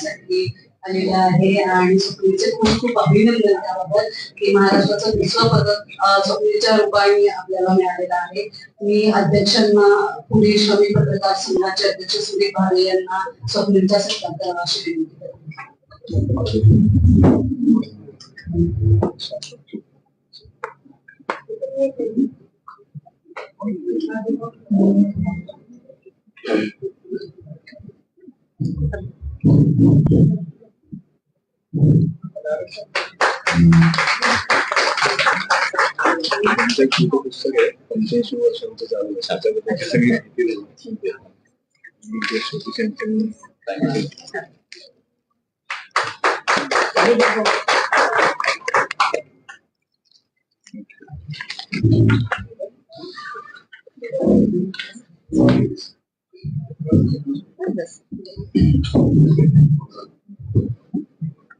साठी आलेला आहे. आणि स्वप्नीचे खूप खूप अभिनंदन त्याबद्दल की महाराष्ट्राचं विश्व पदक अं, स्वप्नीच्या रूपाने आपल्याला मिळालेलं आहे. मी अध्यक्षांना पुणे श्रमिक पत्रकार संघाचे अध्यक्ष सुदीप भावे यांना स्वप्नीलच्या सत्कार अशी विनंती करते. त्यांचं एक छोटं पुस्तक आहे पंच्याऐंशी वर्षांचं चालू आहे त्याच्याबद्दल सगळी माहिती दिली मी ते छोटी सेंटेन्स सांगितली.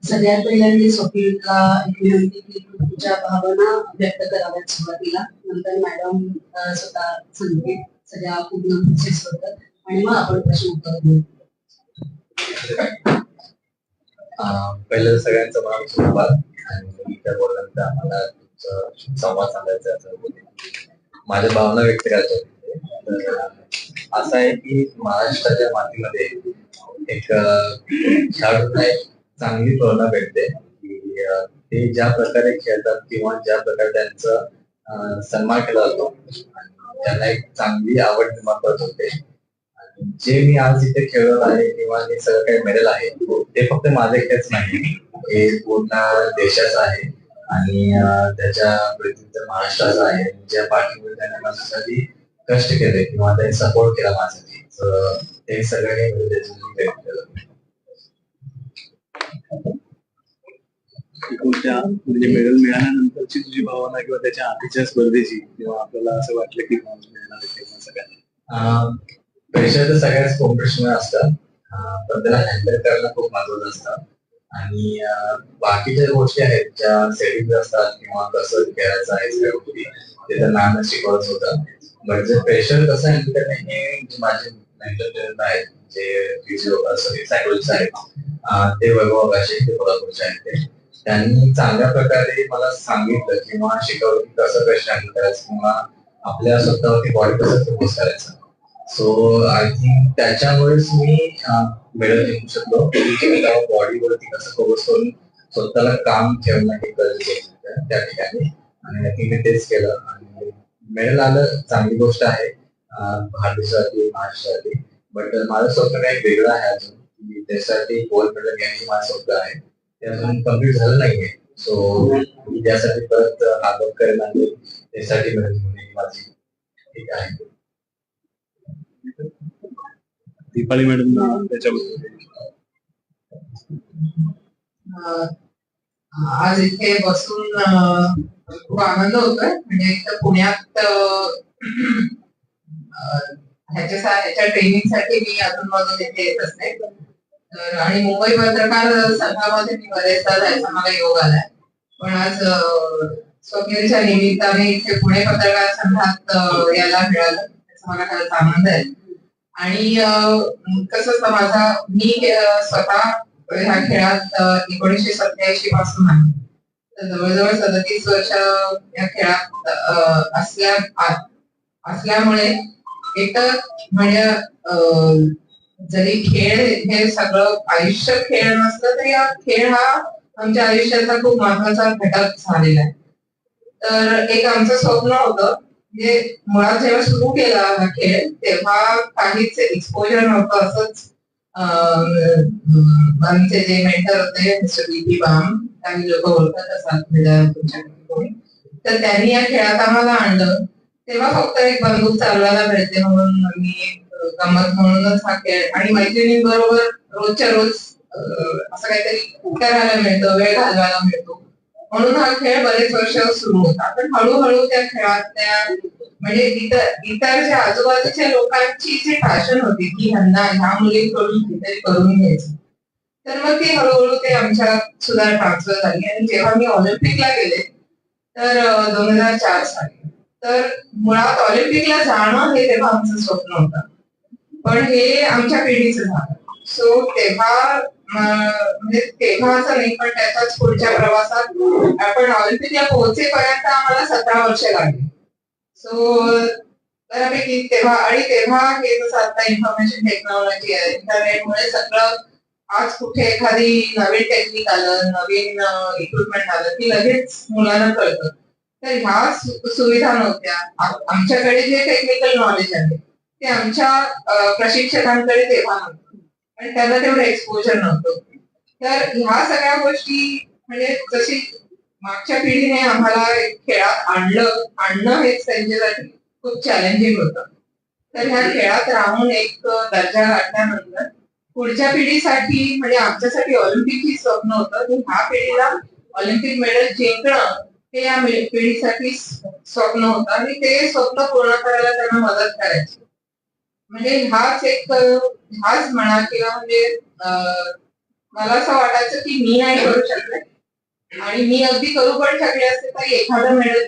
सगळ्यात पहिल्यांदा स्वप्नीला विनंती की तुमच्या भावना व्यक्त कराव्यात सुरुवातीला. नंतर मॅडम स्वतः सांगते सगळ्या पूर्ण प्रोसेस बद्दल आणि मग आपण प्रश्न उत्तर देऊ. पहिलं सगळ्यांचं मनापासून आभार. आणि त्या बोलल्यानंतर आम्हाला तुमचं संवाद साधायचा असं माझ्या भावना व्यक्त करायच्या असं आहे की महाराष्ट्राच्या मातीमध्ये एक खेळाडूंना एक चांगली प्रेरणा भेटते. की ते ज्या प्रकारे खेळतात किंवा ज्या प्रकारे त्यांचा सन्मान केला जातो त्यांना एक चांगली आवड निर्माण करत होते. जे मी आज इथे खेळत आहे किंवा हे सगळं काही मेडल आहे ते फक्त माझं एकटेच नाही. हे पूर्ण देशाचं आहे. आणि त्याच्या महाराष्ट्राचा आहे. ज्या पाठीमध्ये त्यांना माझ्यासाठी कष्ट केले किंवा त्यांनी सपोर्ट केला माझ्यासाठी. ते सगळं काही मी त्याच्यासाठी व्यक्त केलं. एकूण त्या म्हणजे मेडल मिळाल्यानंतरची तुझी भावना किंवा त्याच्या आधीच्या स्पर्धेची किंवा आपल्याला असं वाटलं की मिळणार आहे किंवा सगळ्यांना प्रेशर तर सगळ्याच कॉम्पिटिशन असतं. अं, पण त्याला हँडल करायला खूप महत्वाचं असतं. आणि बाकीच्या गोष्टी आहेत ज्या सेटिंग असतात किंवा कसं खेळायचं आहे सगळ्या गोष्टी ते तर मॅम शिकवत होतं. म्हणजे पेशंट प्रेशर कसं हँडल करणे हे माझे मेंटल आहेत जे फिजिओ सॉरी सायकोलॉजिस्ट आहेत ते वैभव असे ते कोल्हापूरचे आहेत ते त्यांनी चांगल्या प्रकारे मला सांगितलं किंवा शिकवलं की कसं प्रेशर हँडल करायचं किंवा आपल्या स्वतःवरती बॉडी कसं फोकस करायचं. सो आय थिंक त्याच्यामुळेच मी मेडल जिंकू शकलो. बॉडीवरती कसं फोकस करून स्वतःला काम ठेवणं हे गरजेचं त्या ठिकाणी. आणि आय थिंक मी तेच केलं. मेडल आलं चांगली गोष्ट आहे. भारतासाठी महाराष्ट्रासाठी. बट माझं स्वप्न काही वेगळं आहे अजून. की त्यासाठी गोल्ड मेडल घेण्याची माझं स्वप्न आहे. ते अजून कंप्लीट झालं नाहीये. सो मी त्यासाठी परत हार्डवर्क करेन आणि त्यासाठी माझी ठीक आहे. दीपाली मॅडम त्याच्याबद्दल. आज इथे बसून खूप आनंद होतोय. म्हणजे इथं पुण्यात ह्याच्या ह्याच्या ट्रेनिंगसाठी मी अजून मधून इथे येत असते तर आणि मुंबई पत्रकार संघामध्ये मी बरेचदा जायचा. मला योग आलाय. पण आज अं, स्वप्नीलच्या निमित्ताने इथे पुणे पत्रकार संघात यायला मिळालं. त्याचा मला खरंच आनंद आहे. आणि कसं असतं माझा मी स्वतः ह्या खेळात एकोणीसशे सत्याऐंशी पासून आहे. जवळजवळ सदतीस वर्ष या खेळात असल्या असल्यामुळे एक तर म्हणजे अ, जरी खेळ हे सगळं आयुष्य खेळ नसलं तरी हा खेळ हा आमच्या आयुष्याचा खूप महत्त्वाचा घटक झालेला आहे. तर एक आमचं स्वप्न होतं म्हणजे मुळात जेव्हा सुरू केला हा खेळ तेव्हा काहीच एक्सपोजर नव्हतं असंच अं, जे मेंटर होते मिस्टर बी पी बाम काही लोक ओळखत असतात म्हणजे तुमच्याकडे कोणी. तर त्यांनी या खेळात आम्हाला आणलं. तेव्हा फक्त एक बंदूक चालवायला मिळते म्हणून मी गमत म्हणूनच हा खेळ. आणि मैत्रिणींबरोबर रोजच्या रोज असं काहीतरी करायला मिळतं वेळ घालवायला मिळतो. म्हणून हा खेळ बरेच वर्ष सुरू होता. पण हळूहळू त्या खेळातल्या म्हणजे इतर इतर ज्या आजूबाजूच्या लोकांची जी फॅशन होती की ह्यांना ह्या मुलींकडून काहीतरी करून घ्यायचं. तर मग ती हळूहळू ते आमच्या सुद्धा ट्रान्सफर झाली. आणि जेव्हा मी ऑलिम्पिकला गेले तर दोन हजार चार साली. तर मुळात ऑलिम्पिकला जाणं हे तेव्हा आमचं स्वप्न होतं. पण हे आमच्या पिढीचं झालं. सो तेव्हा म्हणजे तेव्हाच नाही पण त्याच्याच पुढच्या प्रवासात आपण ऑलिम्पिकला पोहोचेपर्यंत आम्हाला सतरा वर्ष लागली. सो बऱ्यापैकी तेव्हा आणि तेव्हा हे जसं आता इन्फॉर्मेशन टेक्नॉलॉजी आहे इंटरनेटमुळे सगळं आज कुठे एखादी नवीन टेक्निक आलं नवीन इक्विपमेंट आलं की लगेच मुलांना कळतं. तर ह्या सुविधा नव्हत्या. आमच्याकडे जे टेक्निकल नॉलेज आहे ते आमच्या प्रशिक्षकांकडे तेव्हा नव्हतं. आणि त्यांना तेवढं एक्सपोजर नव्हतं. तर ह्या सगळ्या गोष्टी म्हणजे जशी मागच्या पिढीने आम्हाला खेळात आणलं आणणं हेच त्यांच्यासाठी खूप चॅलेंजिंग होतं. तर ह्या खेळात राहून एक दर्जा गाठल्यानंतर पुढच्या पिढीसाठी म्हणजे आमच्यासाठी ऑलिम्पिक ही स्वप्न होतं. की ह्या पिढीला ऑलिम्पिक मेडल जिंकणं हे या पिढीसाठी स्वप्न होतं. आणि ते स्वप्न पूर्ण करायला त्यांना मदत करायची. म्हणजे हाच एक ह्याच हाच म्हणा किंवा म्हणजे मला असं वाटायचं की मी नाही करू शकले आणि मी अगदी करू पण शकले असते तर एखादं मेडल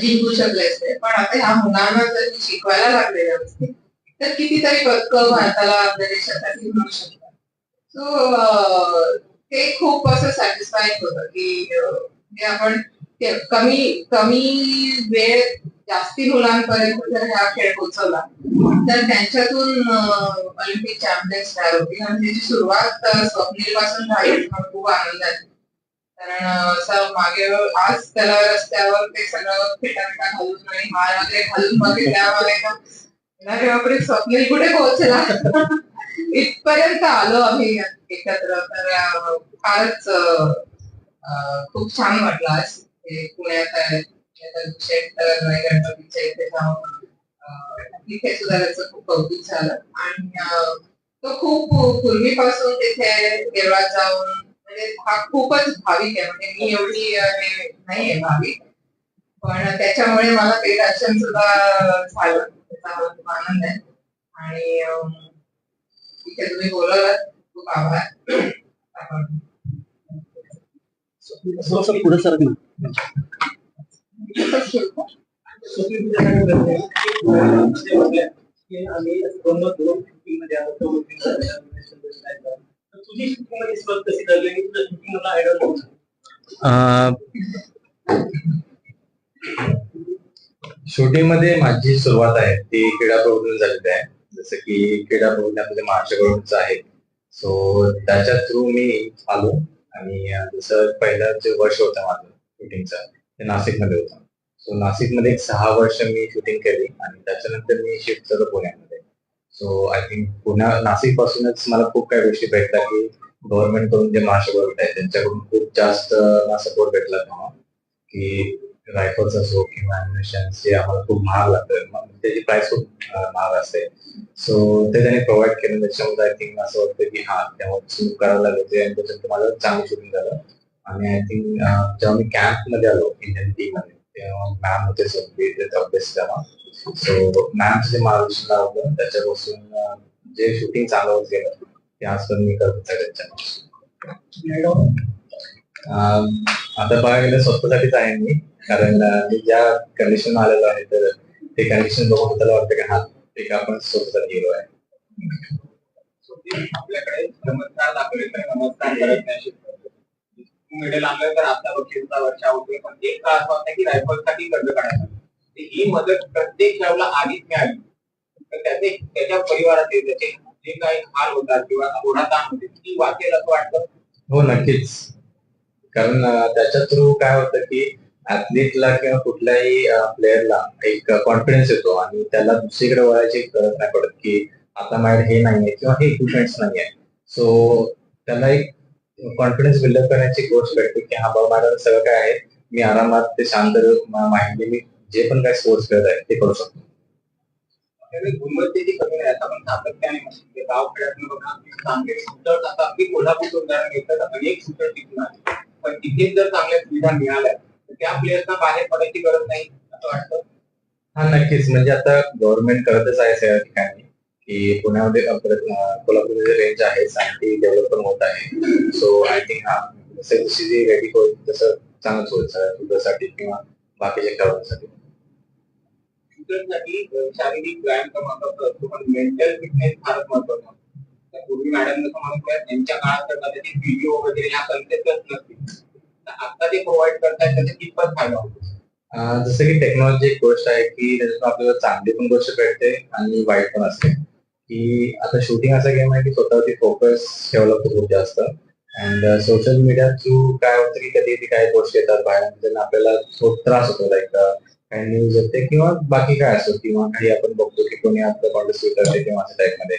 जिंकू शकले असते. पण आता ह्या मुलांना जर मी शिकवायला लागलेल्या असते तर कितीतरी पदक भारताला आपल्या देशासाठी मिळू शकतात. सो ते खूप असं सॅटिस्फाईड होतं की आपण कमी कमी वेळ जास्ती मुलांपर्यंत जर हा खेळ पोहोचवला तर त्यांच्यातून ऑलिम्पिक चॅम्पियन्स तयार होतील. आणि त्याची सुरुवात स्वप्नील पासून झाली. खूप आनंद आहे. कारण असं मागे आज त्याला रस्त्यावर ते सगळं फिटाफिटा घालून आणि हार वगैरे घालून बघितल्यावर एकदम बापरे स्वप्नील कुठे पोहोचला? इथपर्यंत आलो आम्ही एकत्र. तर फारच खूप छान वाटलं आज हे पुण्यात आहे. गणपतीच्या इथे जाऊन तिथे सुद्धा त्याचं खूप कौतुक झालं आणि तो खूप पूर्वीपासून तिथे देवळात जाऊन म्हणजे हा खूपच भाविक आहे म्हणजे मी एवढी नाहीये भाविक पण त्याच्यामुळे मला ते दर्शन सुद्धा झालं त्याचा खूप आनंद आहे आणि तिथे तुम्ही बोलवलं खूप आभार आपण थोडंसं पुढे सरक ना इथंच ठेवू का? तुझी शूटिंगमध्ये माझी सुरुवात आहे. ती क्रीडा प्रबोधन झालेली आहे. जसं की क्रीडा प्रबोधन आपल्या महाराष्ट्राकडूनच आहे. सो त्याच्या थ्रू मी आलो आणि जसं पहिलं जे वर्ष होतं माझं शूटिंगचं ते नाशिकमध्ये होतं. सो नाशिकमध्ये एक सहा वर्ष मी शूटिंग केली आणि त्याच्यानंतर मी शिफ्ट झालो पुण्यामध्ये. सो आय थिंक पुण्या नाशिक पासूनच मला खूप काही गोष्टी भेटल्या की गव्हर्नमेंटकडून जे महाराष्ट्र आहे त्यांच्याकडून खूप जास्त सपोर्ट भेटला तेव्हा. की रायफल्स असो किंवा अॅम्युनिशन जे आम्हाला खूप महाग लागतं. त्याची प्राइस खूप महाग असते. सो ते त्यांनी प्रोव्हाइड केलं. त्याच्यामध्ये आय थिंक असं वाटतं की हा तेव्हा सुरू करायला लागलं ते. आणि त्याच्यात माझं चांगलं शूटिंग झालं. आणि आय थिंक जेव्हा मी कॅम्पमध्ये आलो इंडियन टीममध्ये मॅम होते संगीत अभ्यास सो मॅमचं जे मार्गदर्शन लावलं त्याच्यापासून जे शूटिंग चांगलं होत गेलं ते आजपर्यंत मी करत आहे त्याच्यापासून आता बघायला गेलं स्वतःसाठीच आहे मी कारण मी ज्या कंडिशन आलेलो आहे तर ते कंडिशन बघून त्याला वाटतं की हा एक आपण स्वतःसाठी हिरो आहे आपल्याकडे चमत्कार दाखवले तर नमस्कार करत नाही मेडल आणलं तर आता बक्षीसचा वर्षा होते पण एक का असं होता की रायफलसाठी कर्ज काढायचं. ही मदत प्रत्येक खेळाला आधीच मिळाली. तर त्याचे त्याच्या परिवाराचे त्याचे जे काही हाल होतात किंवा ओढाताण होते ती वाचेल असं वाटतं? हो नक्कीच. कारण त्याच्या थ्रू काय होतं की ऍथलीटला किंवा कुठल्याही प्लेअरला एक कॉन्फिडन्स येतो आणि त्याला दुसरीकडे वळायची गरज नाही पडत की आता माहेर हे नाहीये किंवा हे इक्विपमेंट्स नाहीये. सो त्याला एक कॉन्फिडन्स बिल्डअप करण्याची गोष्ट भेटते की हा बाबा माझ्याकडे सगळं काय आहे? मी आरामात ते शांत माइंडली मी जे पण काही स्पोर्ट्स करत आहे ते करू शकतो. गुणवत्तेची कमी नाही आता पण सातत्याने म्हणजे गाव बघा चांगले आता अगदी कोल्हापूरचं उदाहरण घेतलं तर अनेक शूटर टिकून आले. पण तिथेच जर चांगल्या सुविधा मिळाल्या तर त्या प्लेयर्सना बाहेर पडायची गरज नाही असं वाटतं? हा नक्कीच. म्हणजे आता गव्हर्नमेंट करतच आहे सगळ्या ठिकाणी. की पुण्यामध्ये कोल्हापूरमध्ये रेंज आहे ती डेव्हलप पण होत आहे. सो आय थिंक हा जसं जशी जी रेडी होईल तसं चांगलंच होईल सगळ्या शूटरसाठी किंवा बाकीच्या खेळाडूंसाठी. शारीरिक व्यायाम तर महत्त्वाचा असतो पण मेंटल फिटनेस फारच महत्त्वाचा असतो. तर पूर्वी मॅडम जसं त्यांच्या काळात व्हिडिओ वगैरे ह्या कन्सेप्टच नसतील. तर आता ते प्रोव्हाइड करतायत त्याचा कितपत फायदा होतो? अं, जसं की टेक्नॉलॉजी एक गोष्ट आहे की त्याच्यातून आपल्याला चांगली पण गोष्ट भेटते आणि वाईट पण असते. की आता शूटिंग असा गेम आहे की स्वतःवरती फोकस ठेवला खूप जास्त. अँड सोशल मीडिया थ्रू काय होतं की कधी कधी काही गोष्टी येतात बाहेर आपल्याला खूप त्रास होतो लाईक uh, काही न्यूज येते किंवा बाकी काय असो किंवा काही आपण बघतो की कोणी आपलं कॉन्टेस्ट करते किंवा असं टाईपमध्ये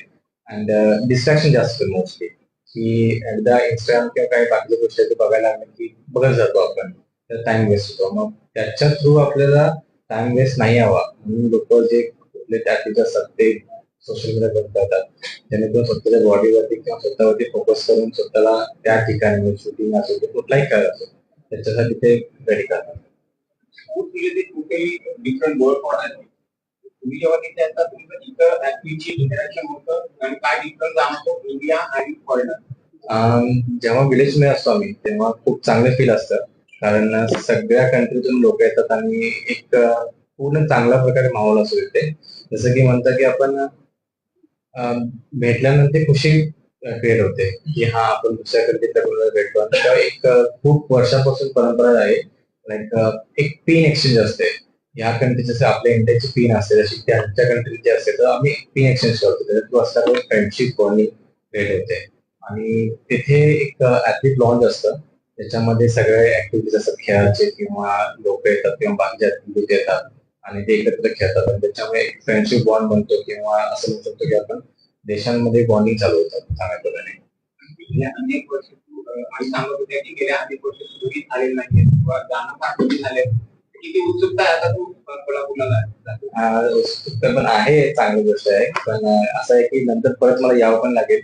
अँड डिस्ट्रॅक्शन जास्त मोस्टली की एकदा इंस्टाग्राम किंवा काही बाकीच्या गोष्टी आहेत बघायला लागले की बघत जातो आपण. तर टाइम वेस्ट होतो. मग त्याच्या थ्रू आपल्याला टाइम वेस्ट नाही हवा. म्हणून लोक जे कुठले असतात ते सोशल मीडिया करतात जेणेकरून स्वतःच्या बॉडीवरती किंवा स्वतःवरती फोकस करून स्वतःला त्या ठिकाणी शूटिंग असो ते कुठलाही काय असो त्याच्यासाठी ते रेडी करतात. डिफरंट फॉर तुम्ही जेव्हा तिथे असता तुमचं तिथं ऍक्टिव्हची इंटरॅक्शन होतं आणि काय डिफरन्स जाणवतो इंडिया आणि फॉरेनर जेव्हा विलेजमध्ये असतो आम्ही तेव्हा खूप चांगलं फील असतं. कारण सगळ्या कंट्रीतून लोक येतात आणि एक पूर्ण चांगल्या प्रकारे माहोल असतो तिथे. जसं की म्हणतात की आपण भेटल्यानंतर खुशी क्रिएट होते की हा आपण दुसऱ्या तरुणाला भेटतो आणि एक खूप वर्षापासून परंपरा आहे. लाईक एक पिन एक्सचेंज असते. या कंट्री जसं आपल्या इंडियाची पिन असते जशी त्यांच्या कंट्रीची असते तर आम्ही पिन एक्सचेंज करतो. त्याच्यात तो फ्रेंडशिप बॉन्डिंग क्रिएट होते. आणि तिथे एक ऍथलीट लॉन्च असतं. त्याच्यामध्ये सगळे ऍक्टिव्हिटीज असतात खेळाचे किंवा लोक येतात किंवा बाकीचे ऍक्टिव्हिटीज येतात. आणि ते एकत्र खेळतात. आणि त्याच्यामुळे एक फ्रेंडशिप बॉन्ड बनतो किंवा असं म्हणू शकतो की आपण देशांमध्ये बॉन्डिंग चालू होतात चांगल्या प्रकारे गेल्या अनेक वर्ष आई सांगत होत्या की गेल्या अनेक वर्ष नाहीये किंवा कमी झालंय. किती उत्सुकता आहे आता तू कोल्हापूरला? उत्सुकता पण आहे चांगली गोष्ट आहे. पण असं आहे की नंतर परत मला यावं पण लागेल.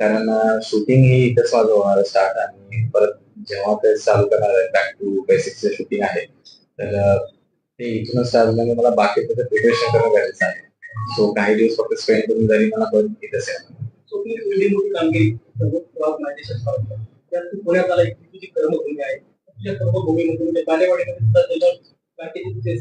कारण शूटिंग ही इथंच माझं होणार स्टार्ट आणि परत जेव्हा ते चालू करणार आहे बॅक टू बेसिक्सचं शूटिंग आहे तर ते इथूनच स्टार्ट झाल्यामुळे मला बाकी प्रिपरेशन करणं गरजेचं आहे. सो काही दिवस फक्त स्पेंड करून जरी मला परत इथंच आहे सो तुम्ही एवढी मोठी कामगिरी सर्व ऑर्गनायझेशन करतो त्यात तू पुण्यात आला इथे तुझी कर्मभूमी आहे? तुझ्या म्हणजे बालेवाडीमध्ये सुद्धा बाकीचे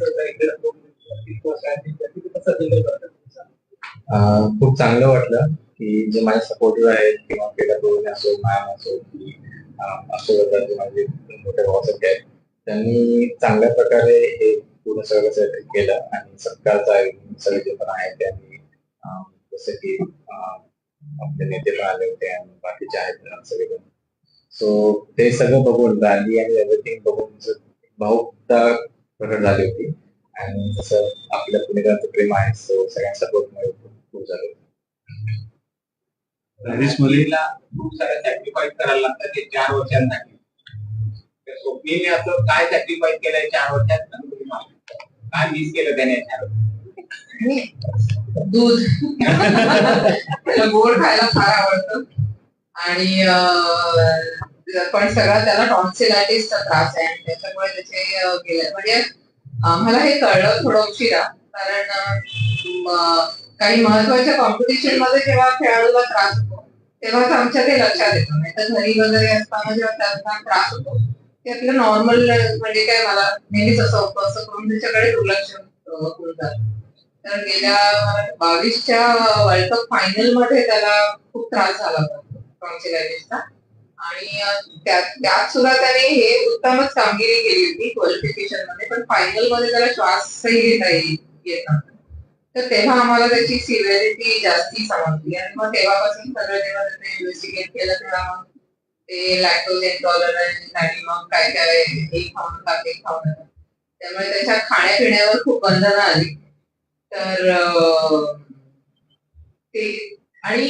खूप चांगलं वाटलं की जे माझे सपोर्टर आहेत किंवा पेला असो मॅम असो की अं, अशोक जे माझे मोठे भावासारखे आहेत त्यांनी चांगल्या प्रकारे हे पूर्ण सगळं सेटल केलं आणि सत्कारचं आयोजन सगळे जे पण आहेत त्यांनी जसं की आपले नेते पण आले होते आणि बाकीचे आहेत सगळेजण. सो ते सगळं बघून रॅली आणि एव्हरीथिंग बघून असं भाऊकता प्रकट झाली होती आणि जसं आपल्या पुणेकरांचं प्रेम आहे सो सगळ्या सपोर्ट खूप खूप झालं पॅरिसमध्ये मुलीला खूप साऱ्या सॅक्रिफाईस करायला लागतात ते चार वर्षांसाठी. तर स्वप्नीलने असं काय सॅक्रिफाईस केलंय चार वर्षात. काय मिस केलं त्याने? चार? दूध. गोड खायला फार आवडतं. आणि पण सगळा त्याला टॉन्सिलायटिसचा त्रास आहे. आणि त्याच्यामुळे त्याचे गेले. म्हणजे आम्हाला हे कळलं थोडं उशिरा. कारण काही महत्त्वाच्या कॉम्पिटिशनमध्ये जेव्हा खेळाडूला त्रास होतो तेव्हाच आमच्या ते लक्षात येतं. नाही तर घरी वगैरे असताना जेव्हा त्यांना त्रास होतो ते आपलं नॉर्मल म्हणजे काय मला नेहमीच असं होतं असं करून त्याच्याकडे दुर्लक्ष होऊन जातं तर गेल्या बावीसच्या वर्ल्ड कप फायनलमध्ये त्याला खूप त्रास झाला होता आणि त्यात सुद्धा त्याने हे उत्तमच कामगिरी केली होती क्वालिफिकेशनमध्ये पण फायनलमध्ये त्याला श्वासही घेता येईल येत तर तेव्हा आम्हाला त्याची सिव्हिरिटी जास्ती समजली. आणि मग तेव्हापासून सगळं जेव्हा त्याने इन्व्हेस्टिगेट केलं तेव्हा मग ते लॅक्टोज इंटॉलरन्स आणि मग काय काय हे खाऊन नका ते खाऊन त्यामुळे त्याच्या खाण्यापिण्यावर खूप बंधनं आली. तर ते आणि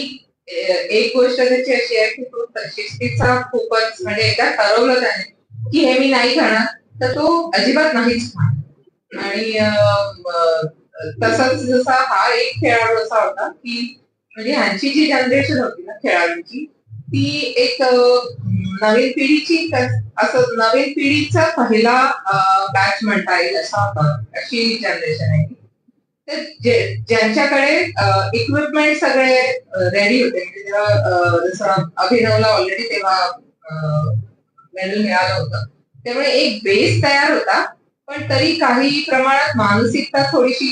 एक गोष्ट त्याची अशी आहे की तो शिस्तीचा खूपच म्हणजे एकदा ठरवलं त्याने की हे मी नाही खाणार तर तो अजिबात नाहीच खाणार. आणि अं, तसंच जसा हा एक खेळाडू असा होता की म्हणजे ह्यांची जी जनरेशन होती ना खेळाडूची ती एक नवीन पिढीची असं नवीन पिढीचा पहिला बॅच म्हणता येईल असा होता अशी जनरेशन आहे. तर ज्यांच्याकडे इक्विपमेंट सगळे रेडी होते म्हणजे जेव्हा जसं अभिनवला ऑलरेडी तेव्हा मेडल मिळालं होतं त्यामुळे एक बेस तयार होता पण तरी काही प्रमाणात मानसिकता थोडीशी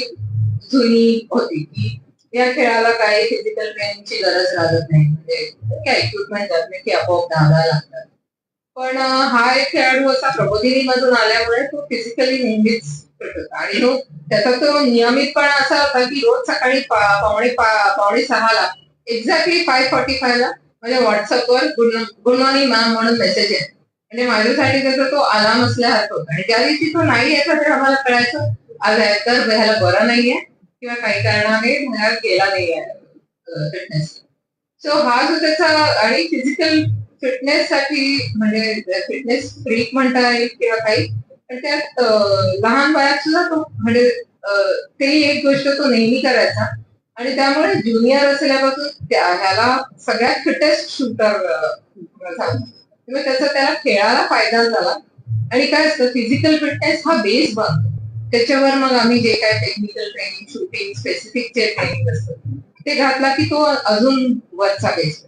जुनी होती की या खेळाला काही फिजिकल ट्रेनिंगची गरज लागत नाही. म्हणजे काय इक्विपमेंट असले की आपोआप धावायला लागतात. पण हा एक खेळाडू असा प्रबोधिनी मधून आल्यामुळे तो फिजिकली नेहमीच आणि तो त्याचा तो नियमितपणा असा होता की रोज सकाळी पावणे पावणे सहाला एक्झॅक्टली फाय फॉर्टी फायला म्हणजे माझ्या व्हॉट्सअपवर गुड मॉर्निंग मॅम म्हणून मेसेज आहे म्हणजे माझ्यासाठी त्याचा तो अलार्म असल्यासारखं होता. आणि ज्या दिवशी तो नाही यायचा ते आम्हाला कळायचं आज तर ह्याला बरं नाहीये. किंवा काही कारणाने केला गेला आहे. फिटनेस सो हा जो त्याचा आणि फिजिकल फिटनेस साठी म्हणजे फिटनेस फ्रीक म्हणता येईल किंवा काही पण त्यात लहान वयात सुद्धा तो म्हणजे ते एक गोष्ट तो नेहमी करायचा. आणि त्यामुळे ज्युनियर असल्यापासून ह्याला सगळ्यात फिटेस्ट शूटर झाला. किंवा त्याचा त्याला खेळाला फायदा झाला. आणि काय असतं फिजिकल फिटनेस हा बेस बनतो. त्याच्यावर मग आम्ही जे काय टेक्निकल ट्रेनिंग शूटिंग स्पेसिफिक जे ट्रेनिंग असतं ते घातला की तो अजून वरचा बेस्ट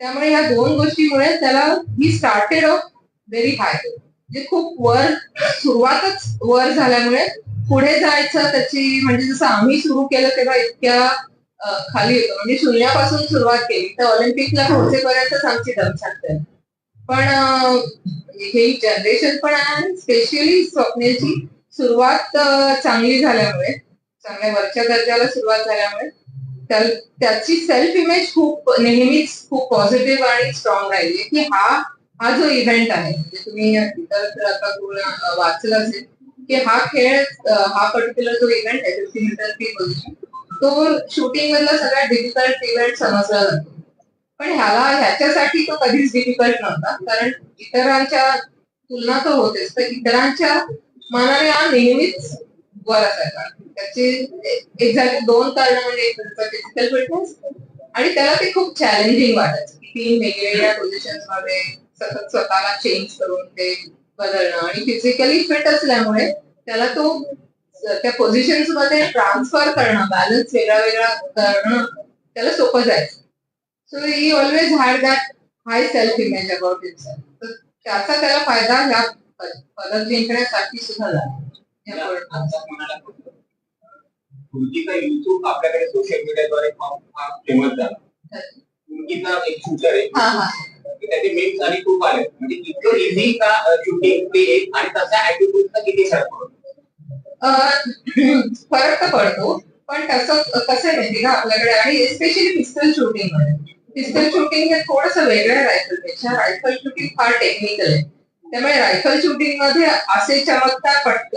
त्यामुळे या दोन गोष्टीमुळे त्याला he started off very high म्हणजे खूप वर सुरुवातच वर झाल्यामुळे पुढे जायचं त्याची म्हणजे जसं आम्ही सुरू केलं तेव्हा इतक्या खाली होतं. म्हणजे शून्यापासून सुरुवात केली. तर ऑलिम्पिकला पोहोचेपर्यंतच आमची दमछाक झाली. पण हे जनरेशन पण आहे स्पेशली स्वप्नेची सुरुवात चांगली झाल्यामुळे चांगल्या वरच्या दर्जाला सुरुवात झाल्यामुळे त्याची सेल्फ इमेज खूप नेहमीच खूप पॉझिटिव्ह आणि स्ट्रॉंग राहिली. की हा हा जो इव्हेंट आहे म्हणजे तुम्ही इतर आता पूर्ण, वाचलं असेल की हा खेळ हा पर्टिक्युलर जो इव्हेंट आहे फिफ्टी मीटर फ्री पोझिशन तो शूटिंग मधला सगळ्यात डिफिकल्ट इव्हेंट समजला जातो. पण ह्याला ह्याच्यासाठी तो कधीच डिफिकल्ट नव्हता. कारण इतरांच्या तुलना तर होतेच तर इतरांच्या मनाने हा नेहमीच वर असायचा त्याची एक्झॅक्ट दोन कारण म्हणजे फिजिकल म्हणजे फिटनेस आणि त्याला ते खूप चॅलेंजिंग वाटायचं. की तीन वेगवेगळ्या पोझिशनमध्ये सतत स्वतःला चेंज करून ते बदलणं. आणि फिजिकली फिट असल्यामुळे त्याला तो त्या पोझिशन्समध्ये ट्रान्सफर करणं बॅलन्स वेगळा वेगळा करणं त्याला सोपं जायचं. So he always had that high self image about it तर त्याचा त्याला फायदा ह्या पदक जिंकण्यासाठी सुद्धा झाला. युट्यूब आपल्याकडे सोशल मीडियाद्वारे फेमस झाला. तुर्कीचा एक शूटर आहे. हा हा. की त्याचे मेम्स आणि खूप आले. म्हणजे इतकं इझी का शूटिंग ते आणि तसा ऍटिट्यूडचा किती फरक पडतो? फरक तर पडतो. पण तसं कसं आहे माहिती का आपल्याकडे? आणि स्पेशली पिस्टल शूटिंगमध्ये. पिस्टल शूटिंग हे थोडस वेगळं रायफलपेक्षा रायफल शूटिंग फार टेक्निकल आहे. त्यामुळे रायफल शूटिंगमध्ये असे चमत्कार पट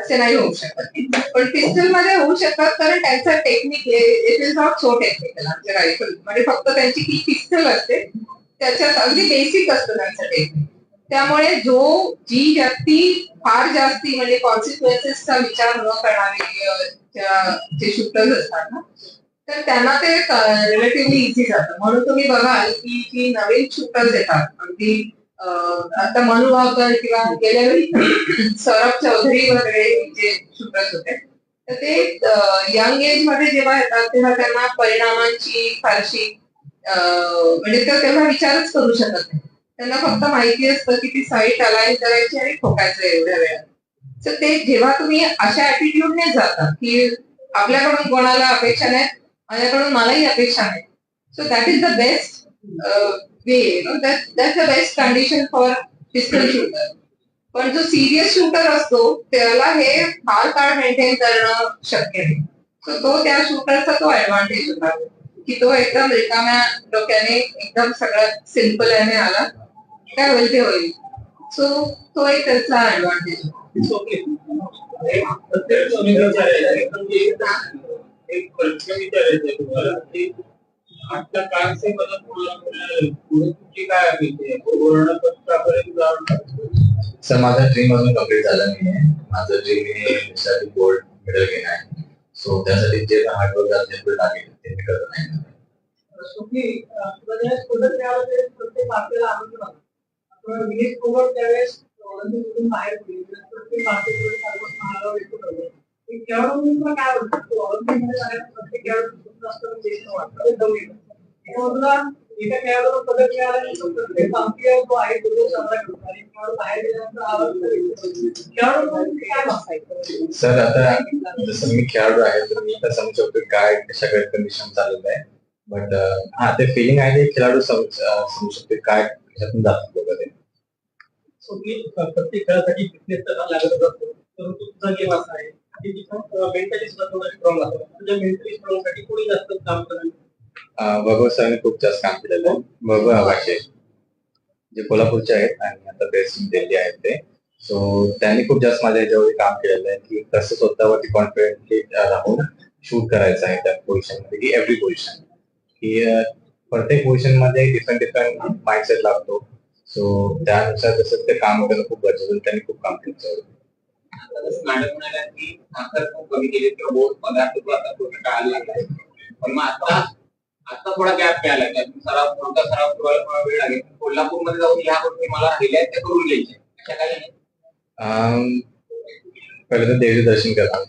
असे नाही होऊ शकत. पण पिस्टलमध्ये होऊ शकतात कारण त्यांचा technique it is not so technical आमच्या रायफल. म्हणजे फक्त त्यांची की पिस्टल असते. त्याच्यात अगदी बेसिक असतं त्यांचं टेक्निक त्यामुळे जो जी व्यक्ती फार जास्ती म्हणजे कॉन्सिक्वेन्सेसचा विचार न करणारे जे शूटर्स असतात ना तर त्यांना ते रिलेटिव्हली इझी जातं. म्हणून तुम्ही बघाल की जी नवीन शूटर्स येतात. अगदी आता मनु भाकर किंवा गेल्या वेळी सौरभ चौधरी वगैरे जे शूटर्स होते तर ते यंग एजमध्ये जेव्हा येतात तेव्हा त्यांना परिणामांची फारशी म्हणजे ते तेव्हा विचारच करू शकत नाही. त्यांना फक्त माहिती असतं की ती साईट अलाईन करायची आणि ठोकायचं एवढ्या वेळा तर ते जेव्हा तुम्ही अशा ऍटिट्यूडने जाता की आपल्याकडून कोणाला अपेक्षा नाही माझ्याकडून मलाही अपेक्षा नाही so that is the best way that the best condition for pistol shooter पण जो सिरियस शूटर असतो, त्याला हे फार काळ मेंटेन करणं शक्य नाही. सो तो त्या शूटरचा तो ऍडव्हान्टेज होता. की तो एकदम रिकाम्या डोक्याने, एकदम सगळं सिम्पल याने आला. काय होईल ते होईल सो तो एक त्याचा ऍडव्हान्टेज. म्हणजे एक प्रश्न विचारायचा तुम्हाला. आजच्या काळचे मला पुढे तुमची काय अपेक्षा जाऊन सर माझा ड्रीम अजून कंप्लीट झाला नाहीये. माझं ड्रीम हे गोल्ड मेडल घेणं आहे. सो त्यासाठी जे हार्डवर्क असेल ते टाकेल ते मी करत नाही. त्यावेळेस झाला बाहेर प्रत्येक खेळाडू काय खेळाडू एका खेळाडूला पदक मिळाल्यानंतर तो आहे तो साजरा करतो आणि खेळाडू बाहेर गेल्यानंतर आवाज खेळाडू काय सर आता जसं मी खेळाडू आहे तर मी तर समजू शकतो काय कशा कंडिशन चालत आहे. बट हा ते फिलिंग आहे ते खेळाडू समजू शकते काय कशातून जातात लोक ते. प्रत्येक खेळासाठी फिटनेस तर असतो परंतु तुझा गेम असा आहे मेंटली स्ट्रॉंग स्ट्रॉंगसाठी कोणी जास्त काम करणार वैभव सरांनी खूप जास्त काम केलेलं आहे. वैभव आवाशे जे कोल्हापूरचे आहेत आणि आता बेस्ट दिल्ली आहेत ते. सो त्यांनी खूप जास्त माझ्या याच्यावर काम केलेलं आहे की कसं स्वतःवरती कॉन्फिडेंटली राहून शूट करायचं आहे त्या पोझिशनमध्ये की एव्हरी पोझिशन की प्रत्येक पोझिशनमध्ये डिफरंट डिफरंट माइंडसेट लागतो. सो त्यानुसार तसं ते काम करणं खूप गरजेचं त्यांनी खूप काम केलं. मॅडम म्हणाल्या की साखर खूप कमी केली किंवा गोड पदार्थ तू आता पूर्ण टाळायला लागलाय पण मग आता आता थोडा गॅप मिळाला त्यातून सराव पुढचा सराव पुरवायला थोडा वेळ लागेल? कोल्हापूरमध्ये जाऊन ह्या गोष्टी मला राहिल्या त्या करून घ्यायच्या. अशा काही पहिले तर देवीचं दर्शन करा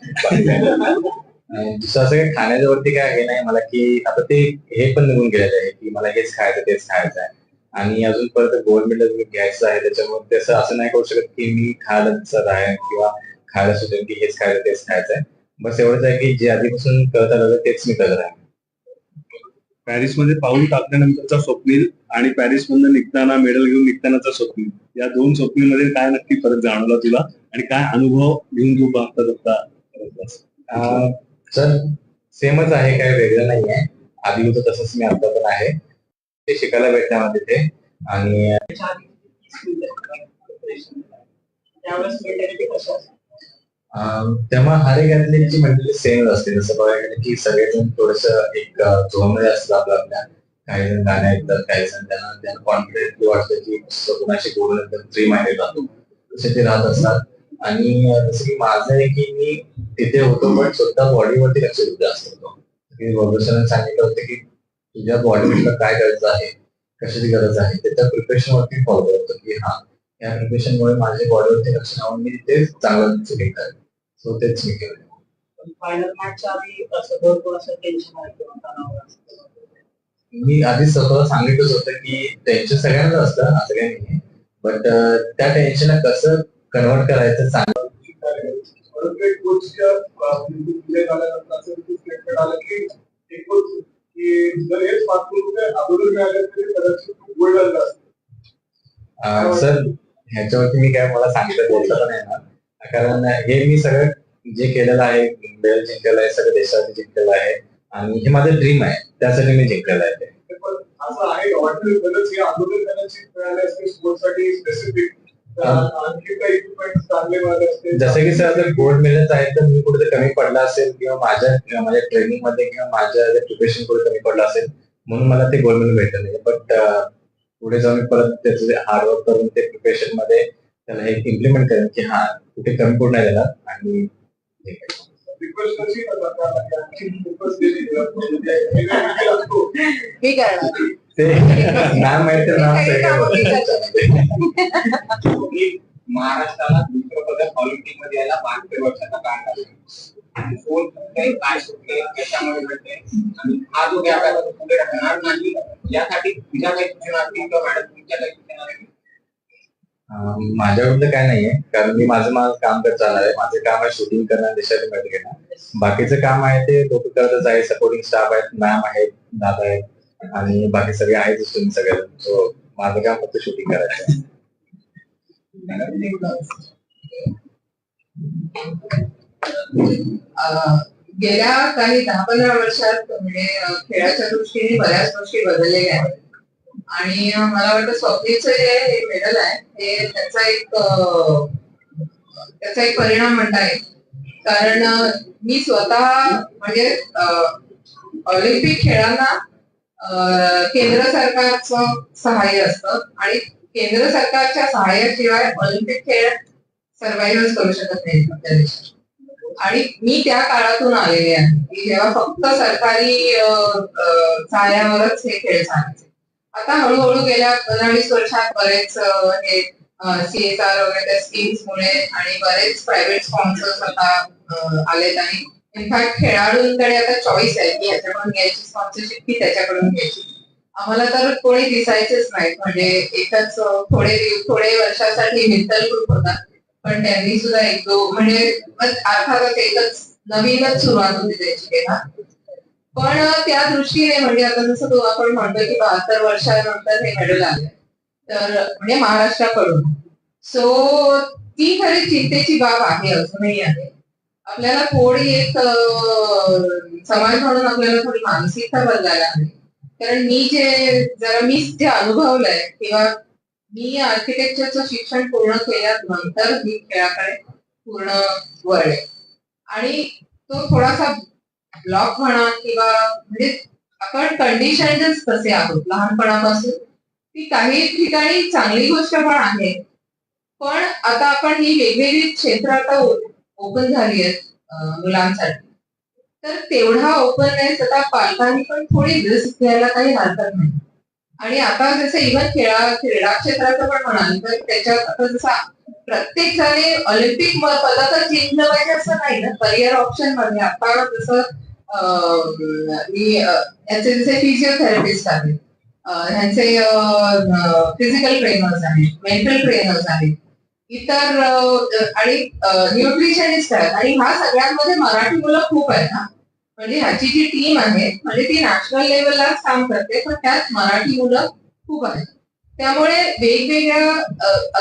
दुसरं असं काही खाण्याच्या वरती काय हे नाही. मला की आता ते हे पण निघून गेलेलं आहे की मला हेच खायचं तेच खायचं आहे. आणि अजून परत गोल्ड मेडल घ्यायचं आहे त्याच्यामुळे तसं असं नाही करू शकत की मी खायला सर आहे किंवा खायला सुटेल की हेच खायचं तेच खायचं आहे. बस एवढंच आहे की जे आधीपासून करत आलं तेच मी करत आहे पॅरिसमध्ये पाऊल टाकल्यानंतरचा स्वप्नील आणि पॅरिस मधनं निघताना मेडल घेऊन निघतानाचा स्वप्नील. या दोन स्वप्नील मध्ये काय नक्की फरक जाणवला तुला? आणि काय अनुभव घेऊन तू? अं, सर सेमच आहे काय वेगळं नाही आहे आधी होतं तसंच मी आता पण आहे. ते शिकायला भेटणार मला तिथे आणि तेव्हा हर एक ऍथलीटची मेंटली सेम असते. जसं बघायला गेलं की सगळेजण थोडस एक झोनमध्ये असतात आपल्या आपल्या काही जण गाणे ऐकतात काही जण त्यांना त्यांना कॉन्फिडेंटली वाटतं की नुसतं कुणाशी बोलून एकदम फ्री माइंडेड राहतो तसे ते राहत असतात. आणि जसं की माझं आहे की मी तिथे होतो पण स्वतः बॉडीवरती लक्ष देत जास्त होतो. की बाबूसरांनी सांगितलं होतं की तुझ्या बॉडीला काय गरज आहे? कशाची गरज आहे? त्याच्या प्रिपरेशन वरती फॉलो करतो की हा या प्रिपरेशन मुळे माझ्या बॉडीवरती लक्ष लावून मी ते चांगलं सो तेच मी केलं. फायनल मॅचच्या आधी असं भरपूर असं टेन्शन आहे मी आधीच स्वतःला सांगितलंच होतं की टेन्शन सगळ्यांनाच असतं असं काही नाही बट त्या टेन्शनला कसं कन्वर्ट करायचं कोचच्या आलं की एक कोच की जर हेच अगोदर मिळाले तरी कदाचित खूप गोल्ड झालं असतं. सर ह्याच्यावरती मी काय मला सांगितलं बोलता पण येणार कारण हे मी सगळं जे केलेलं आहे बेल जिंकलेलं आहे सगळं देशासाठी जिंकलेलं आहे आणि हे माझं ड्रीम आहे. त्यासाठी मी जिंकलेलं आहे ते. पण असं आहे का? वाटतं कदाचित हे अगोदर कदाचित मिळाले असते स्पोर्टसाठी स्पेसिफिक जसं की सर जर गोल्ड मेडल्स आहेत तर मी कुठे कमी पडला असेल किंवा माझ्या किंवा माझ्या ट्रेनिंगमध्ये किंवा माझ्या प्रिपरेशन कुठे कमी पडला असेल म्हणून मला ते गोल्ड मेडल भेटलं नाही बट पुढे जाऊन मी परत त्याचं हार्डवर्क करून ते प्रिपरेशनमध्ये त्याला हे इम्प्लिमेंट करेन की हा कुठे कमी पडू नाही देणार आणि हे करेन. करणार ते नाम माहिती तर नाम महाराष्ट्राला दुसरं पदक ऑलिम्पिकमध्ये यायला वर्षाचा काळ लागला. कोण कुठे काय आणि हा जो गॅप आहे तो पुढे राहणार नाही. यासाठी तुझ्या काही सूचना असतील किंवा मॅडम तुमच्या काही सूचना असतील अं, माझ्याकडलं काय नाहीये. कारण मी माझं माझं काम करत चालणार आहे. माझं काम आहे शूटिंग करणं देशात मेडल घेणं बाकीचं काम आहे ते लोक करतच आहे. सपोर्टिंग स्टाफ आहेत मॅम आहेत दादा आहेत. आणि बाकी सगळे आहेतच तुम्ही सगळे. सो माझं काम फक्त शूटिंग करायचं. अं, गेल्या काही दहा पंधरा वर्षात म्हणजे खेळाच्या दृष्टीने बऱ्याच गोष्टी बदललेल्या आहेत. आणि मला वाटतं स्वप्नीचं जे मेडल आहे हे त्याचा एक त्याचा एक परिणाम म्हणता येईल. कारण मी स्वतः म्हणजे ऑलिम्पिक खेळांना केंद्र सरकारचं सहाय्य असतं आणि केंद्र सरकारच्या सहाय्याशिवाय ऑलिम्पिक खेळ सर्वाईव्ह करू शकत नाही आपल्या देशात. आणि मी त्या काळातून आलेले आहे. की जेव्हा फक्त सरकारी सहाय्यावरच हे खेळ चालायचे आता हळूहळू गेल्या पंधरा वीस वर्षात बरेच हे सीएसआर वगैरे त्या स्कीम्समुळे आणि बरेच प्रायव्हेट स्पॉन्सर्स आता आलेत आणि इनफॅक्ट खेळाडूंकडे आता चॉईस आहे. की याच्याकडून घ्यायची स्पॉन्सरशिप की त्याच्याकडून घ्यायची. आम्हाला तर कोणी दिसायचेच नाहीत. म्हणजे एकच थोडे थोडे वर्षासाठी मित्तल ग्रुप होता. पण त्यांनी सुद्धा एक दो म्हणजे अर्थातच एकच नवीनच सुरुवात होती त्याची तेव्हा. पण त्या दृष्टीने म्हणजे आता जसं तो आपण म्हणतो की बहात्तर वर्षानंतर हे मेडल आले तर म्हणजे महाराष्ट्राकडून. सो ती खरी चिंतेची बाब आहे अजूनही आहे. आपल्याला थोडी एक समाज म्हणून आपल्याला थोडी मानसिकता बदलायला हवी. कारण मी जे जरा मी जे अनुभवलंय किंवा मी आर्किटेक्चरचं शिक्षण पूर्ण केल्यानंतर मी खेळाकडे पूर्ण वळले. आणि तो थोडासा ब्लॉक म्हणा किंवा म्हणजे आपण कंडिशनच तसे आहोत लहानपणापासून. ती काही ठिकाणी चांगली गोष्ट पण आहे. पण आता आपण ही वेगवेगळी क्षेत्र आता ओपन झाली आहेत मुलांसाठी. तर तेवढा ओपननेस आता पालकांनी पण थोडी रिस्क घ्यायला काही हरकत नाही. आणि आता जसं इव्हन खेळा क्रीडा क्षेत्राचं पण म्हणाल तर त्याच्यात आता जसं प्रत्येक जणी ऑलिम्पिक पदक जिंकलं पाहिजे असं नाही ना? करिअर ऑप्शनमध्ये. आता जसं मी याचे जसे फिजिओथेरपिस्ट आहेत. ह्यांचे फिजिकल ट्रेनर्स आहेत मेंटल ट्रेनर्स आहेत. इतर आणि न्यूट्रिशनिस्ट आहेत. आणि ह्या सगळ्यांमध्ये मराठी मुलं खूप आहेत ना. म्हणजे ह्याची जी टीम आहे म्हणजे ती नॅशनल लेवलला काम करते पण त्यात मराठी मुलं खूप आहेत. त्यामुळे वेगवेगळ्या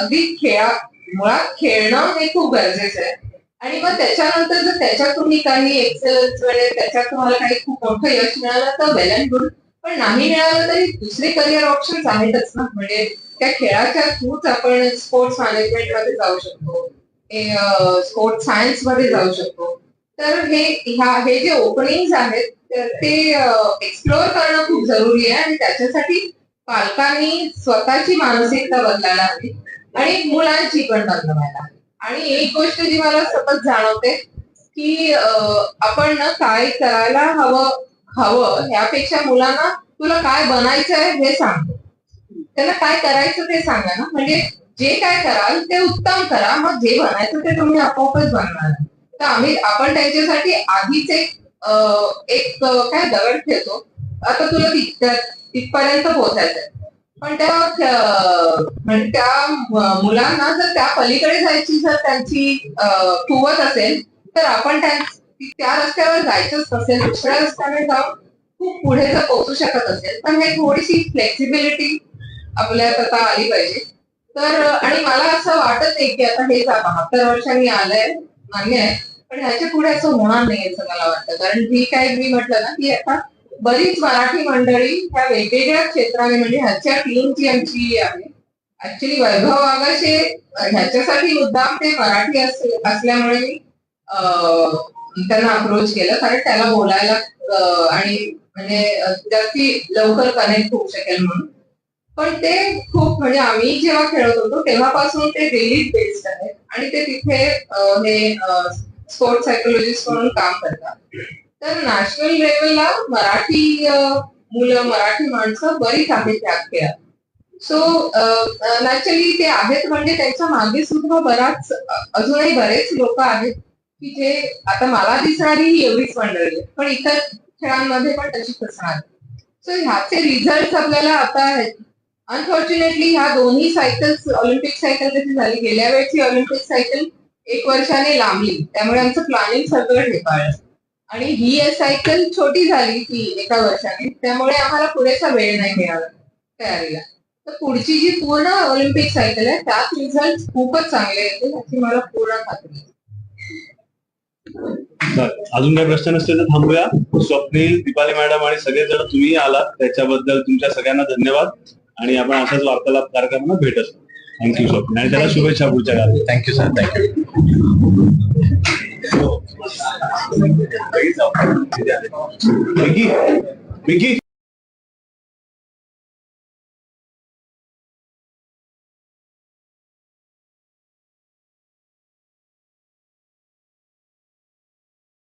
अगदी खेळा मुळात खेळणं हे खूप गरजेचं आहे. आणि मग त्याच्यानंतर जर त्याच्यात तुम्ही काही एक्सेलन्स म्हणजे त्याच्यात तुम्हाला काही खूप मोठं यश मिळालं तर वेल अँड गुड पण नाही मिळालं तरी दुसरे करिअर ऑप्शन्स आहेतच ना. म्हणजे त्या खेळाच्या थ्रूच आपण स्पोर्ट्स मॅनेजमेंटमध्ये जाऊ शकतो. स्पोर्ट्स सायन्समध्ये जाऊ शकतो. तर हे ह्या हे जे ओपनिंग आहेत ते एक्सप्लोअर करणं खूप जरुरी आहे आणि त्याच्यासाठी पालकांनी स्वतःची मानसिकता बदलायला हवी आणि मुलांची पण बदलवायला हवी. आणि एक गोष्ट जी मला सतत जाणवते की आपण ना काय करायला हवं हवं ह्यापेक्षा मुलांना तुला काय बनायचं आहे हे सांगतो. त्यांना काय करायचं ते सांगा ना. म्हणजे जे काय कराल ते उत्तम करा. मग जे बनायचं ते तुम्ही आपोआपच बनणार तर आम्ही आपण त्यांच्यासाठी आधीच एक एक काय दगड ठेवतो. आता तुला तिथपर्यंत पोहोचायचं पण त्या म्हणजे त्या मुलांना जर त्या पलीकडे जायची जर त्यांची कुवत असेल तर आपण त्या त्या रस्त्यावर जायचंच नसेल. दुसऱ्या रस्त्याने जाऊन खूप पुढे जर पोहोचू शकत असेल. पण हे थोडीशी फ्लेक्सिबिलिटी आपल्यात आता आली पाहिजे. तर आणि मला असं वाटत नाही की आता हे बहात्तर वर्षांनी आलंय मान्य आहे. पण ह्याच्या पुढे असं होणार नाही असं मला वाटतं. कारण जी काय मी म्हटलं ना की आता बरीच मराठी मंडळी ह्या वेगवेगळ्या क्षेत्राने म्हणजे ह्याच्या टीम जी आमची आहे. ऍक्च्युली वैभव आगाशे ह्याच्यासाठी मुद्दाम ते मराठी असल्यामुळे मी त्यांना अप्रोच केलं. कारण त्याला बोलायला आणि म्हणजे जास्ती लवकर कनेक्ट होऊ शकेल म्हणून. पण ते खूप म्हणजे आम्ही जेव्हा खेळत होतो तेव्हापासून ते डेली बेस्ड आहेत आणि ते तिथे हे स्पोर्ट्स सायकोलॉजिस्ट म्हणून काम करतात. तर नॅशनल लेवलला मराठी मुलं मराठी माणसं बरीच आहेत त्या खेळात. सो नॅचरली ते आहेत म्हणजे त्यांच्या मागे सुद्धा बराच अजूनही बरेच लोक आहेत की जे आता मला दिसणारी ही एवढीच मंडळी पण इतर खेळांमध्ये पण तशीच असणार सो ह्याचे रिझल्ट आपल्याला आता अनफॉर्च्युनेटली ह्या दोन्ही सायकल्स ऑलिम्पिक सायकल कशी झाली? गेल्या वेळची ऑलिम्पिक सायकल एक वर्षाने लांबली. त्यामुळे आमचं प्लॅनिंग सगळं ढेपाळलं. आणि ही सायकल छोटी झाली ती एका वर्षाने. त्यामुळे आम्हाला पुरेसा वेळ नाही मिळाला तयारीला. तर पुढची जी पूर्ण ऑलिम्पिक सायकल आहे त्यात रिझल्ट खूपच चांगले येतील याची मला पूर्ण खात्री अजून काही प्रश्न नसतील तर थांबूया. स्वप्नील दीपाली मॅडम आणि सगळेजण तुम्ही आलात. त्याच्याबद्दल तुमच्या सगळ्यांना धन्यवाद. आणि आपण अशाच वार्तालाप कार्यक्रमांना भेटत थँक्यू स्वप्नील आणि त्याला शुभेच्छा पुढच्या काळात. Thank you sir thank you Vicky Vicky